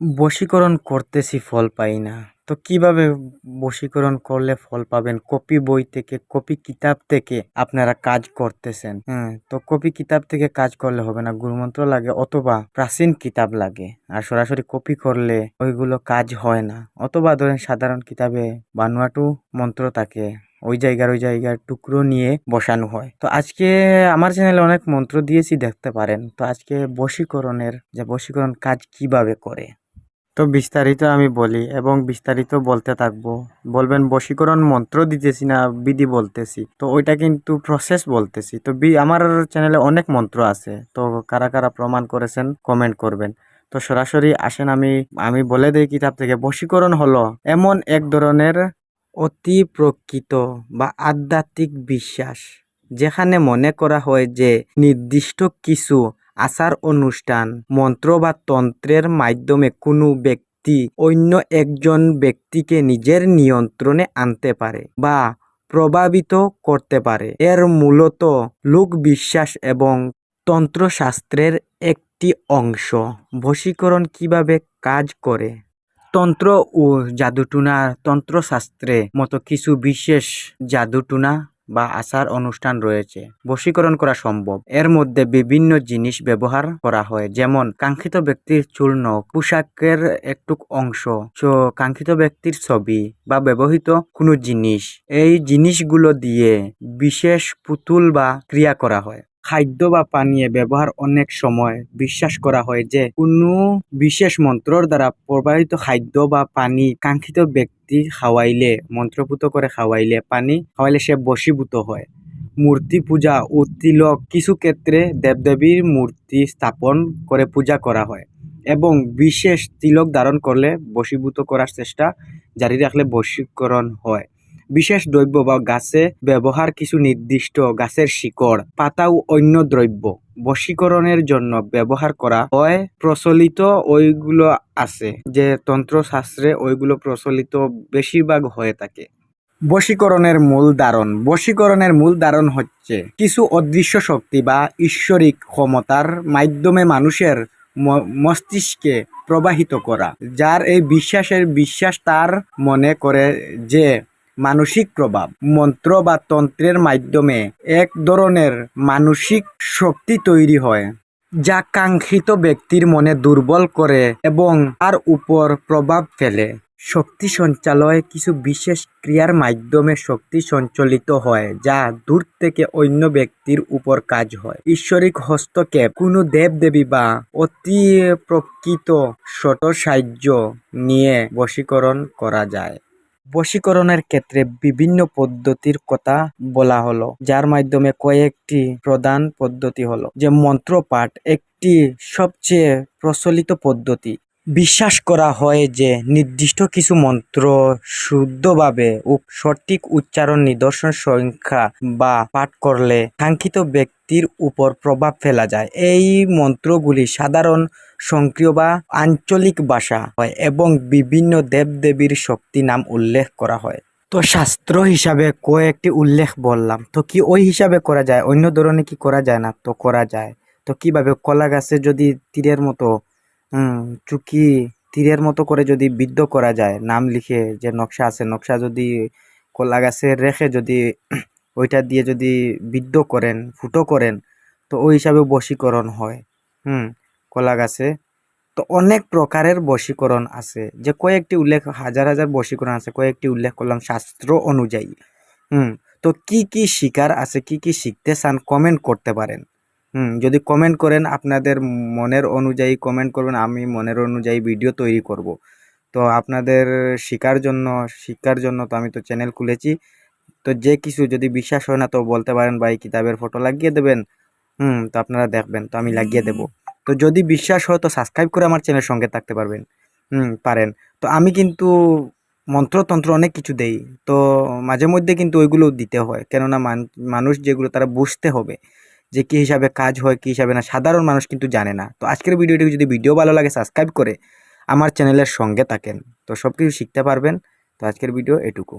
বশীকরণ করতেছি ফল পাই না। তো কীভাবে বশীকরণ করলে ফল পাবেন? কপি বই থেকে, কপি কিতাব থেকে আপনারা কাজ করতেছেন। হ্যাঁ তো কপি কিতাব থেকে কাজ করলে হবে না। গুরুমন্ত্র লাগে অথবা প্রাচীন কিতাব লাগে। আর সরাসরি কপি করলে ওইগুলো কাজ হয় না। অথবা ধরেন সাধারণ কিতাবে বানুয়াটু মন্ত্র থাকে, ওই জায়গার ওই জায়গার টুকরো নিয়ে বসানো হয়। তো আজকে আমার চ্যানেলে অনেক মন্ত্র দিয়েছি, দেখতে পারেন। তো আজকে বশীকরণের, যে বশীকরণ কাজ কীভাবে করে? তো বিস্তারিত আমি বলি এবং বিস্তারিত বলতে থাকব। বলবেন, বশীকরণ মন্ত্র দিতেছি না, বিধি বলতেছি। তো ওইটা কিন্তু প্রসেস বলতেছি। তো বি, আমার চ্যানেলে অনেক মন্ত্র আছে। তো কারা কারা প্রমাণ করেছেন কমেন্ট করবেন। তো সরাসরি আসেন, আমি আমি বলে দেই কিতাব থেকে, বশীকরণ হলো এমন এক ধরনের অতি প্রকৃত বা আধ্যাত্মিক বিশ্বাস, যেখানে মনে করা হয় যে নির্দিষ্ট কিছু আচার অনুষ্ঠান। মন্ত্র বা তন্ত্রের মাধ্যমে কোনো ব্যক্তি অন্য একজন ব্যক্তিকে নিজের নিয়ন্ত্রণে আনতে পারে বা প্রভাবিত করতে পারে এর মূলত লোক বিশ্বাস এবং তন্ত্রশাস্ত্রের একটি অংশ। বশীকরণ কীভাবে কাজ করে তন্ত্র ও জাদুটুনা তন্ত্রশাস্ত্রে মতো কিছু বিশেষ জাদুটুনা বা আচার অনুষ্ঠান রয়েছে। বশীকরণ করা সম্ভব। এর মধ্যে বিভিন্ন জিনিস ব্যবহার করা হয়, যেমন কাঙ্ক্ষিত ব্যক্তির চূর্ণ পোশাকের একটু অংশ কাঙ্ক্ষিত ব্যক্তির ছবি বা ব্যবহৃত কোনো জিনিস। এই জিনিসগুলো দিয়ে বিশেষ পুতুল বা ক্রিয়া করা হয়। খাদ্য বা পানীয় ব্যবহার অনেক সময় বিশ্বাস করা হয় যে কোনো বিশেষ মন্ত্রর দ্বারা প্রবাহিত খাদ্য বা পানি কাঙ্ক্ষিত ব্যক্তি খাওয়াইলে মন্ত্রপুত করে খাওয়াইলে পানি খাওয়াইলে সে বশীভূত হয়। মূর্তি পূজা ও তিলক কিছু ক্ষেত্রে দেবদেবীর মূর্তি স্থাপন করে পূজা করা হয় এবং বিশেষ তিলক ধারণ করলে বশীভূত করার চেষ্টা জারি রাখলে বশীকরণ হয়। বিশেষ দ্রব্য বা গাছে ব্যবহার কিছু নির্দিষ্ট গাছের শিকড় পাতা ও অন্য দ্রব্য বশীকরণের জন্য ব্যবহার করা হয় প্রচলিত ওইগুলো আছে, যে তন্ত্রশাস্ত্রে ওইগুলো প্রচলিত বেশিরভাগ হয়ে থাকে। বশীকরণের মূল ধারণ বশীকরণের মূল ধারণ হচ্ছে কিছু অদৃশ্য শক্তি বা ঈশ্বরিক ক্ষমতার মাধ্যমে মানুষের মস্তিষ্কে প্রবাহিত করা যার এই বিশ্বাসের বিশ্বাস তার মনে করে যে মানসিক প্রভাব। মন্ত্র বা তন্ত্রের মাধ্যমে এক ধরনের মানসিক শক্তি তৈরি হয়, যা কাঙ্ক্ষিত ব্যক্তির মনে দুর্বল করে এবং তার উপর প্রভাব ফেলে। শক্তি সঞ্চালয় কিছু বিশেষ ক্রিয়ার মাধ্যমে শক্তি সঞ্চালিত হয়, যা দূর থেকে অন্য ব্যক্তির উপর কাজ হয়। ঈশ্বরিক হস্তক্ষেপ কোনো দেবদেবী বা অতি প্রকৃত শত সাহায্য নিয়ে বশীকরণ করা যায়। বশীকরণের ক্ষেত্রে বিভিন্ন পদ্ধতির কথা বলা হলো, যার মাধ্যমে কয়েকটি প্রধান পদ্ধতি হলো। যে মন্ত্র পাঠ একটি সবচেয়ে প্রচলিত পদ্ধতি। বিশ্বাস করা হয় যে নির্দিষ্ট কিছু মন্ত্র শুদ্ধভাবে সঠিক উচ্চারণ নিদর্শন সংখ্যা বা পাঠ করলে কাঙ্ক্ষিত ব্যক্তির উপর প্রভাব ফেলা যায়। এই মন্ত্রগুলি সাধারণ, সক্রিয় বা আঞ্চলিক ভাষা হয় এবং বিভিন্ন দেবদেবীর শক্তি নাম উল্লেখ করা হয়। তো শাস্ত্র হিসাবে কয়েকটি উল্লেখ বললাম। তো কি ওই হিসাবে করা যায়? অন্য ধরনের কি করা যায় না? তো করা যায়। তো কীভাবে? কলা গাছে যদি তীরের মতো চুকি, তীরের মতো করে যদি বিদ্ধ করা যায়, নাম লিখে যে নকশা আছে, নকশা যদি কলা গাছে রেখে যদি ওইটা দিয়ে যদি বিদ্ধ করেন, ফুটো করেন, তো ওই হিসাবে বশীকরণ হয়, হুম, কলা গাছে। তো অনেক প্রকারের বশীকরণ আছে, যে কয়েকটি উল্লেখ, হাজার হাজার বশীকরণ আছে, কয়েকটি উল্লেখ করলাম শাস্ত্র অনুযায়ী, হুম, তো কি কি শিকার আছে, কি কি শিখতে চান কমেন্ট করতে পারেন। হুম, যদি কমেন্ট করেন আপনাদের মনের অনুযায়ী কমেন্ট করবেন, আমি মনের অনুযায়ী ভিডিও তৈরি করব। তো আপনাদের শিকার জন্য, শিক্ষার জন্য তো আমি তো চ্যানেল খুলেছি। তো যে কিছু যদি বিশ্বাস হয় না, তো বলতে পারেন, ভাই, কিতাবের ফটো লাগিয়ে দেবেন। হুম, তো আপনারা দেখবেন, তো আমি লাগিয়ে দেবো। তো যদি বিশ্বাস হয়, তো সাবস্ক্রাইব করে আমার চ্যানেলের সঙ্গে থাকতে পারবেন। হুম, পারেন। তো আমি কিন্তু মন্ত্রতন্ত্র অনেক কিছু দেই, তো মাঝে মধ্যে কিন্তু ওইগুলো দিতে হয়। কেননা মান- মানুষ যেগুলো, তারা বুঝতে হবে। যে কী হিসাবে কাজ হয়, কী হিসাবে না, সাধারণ মানুষ কিন্তু জানে না। তো আজকের ভিডিওটি যদি ভিডিও ভালো লাগে সাবস্ক্রাইব করে আমার চ্যানেলের সঙ্গে থাকেন। তো সব কিছু শিখতে পারবেন। তো আজকের ভিডিও এটুকু।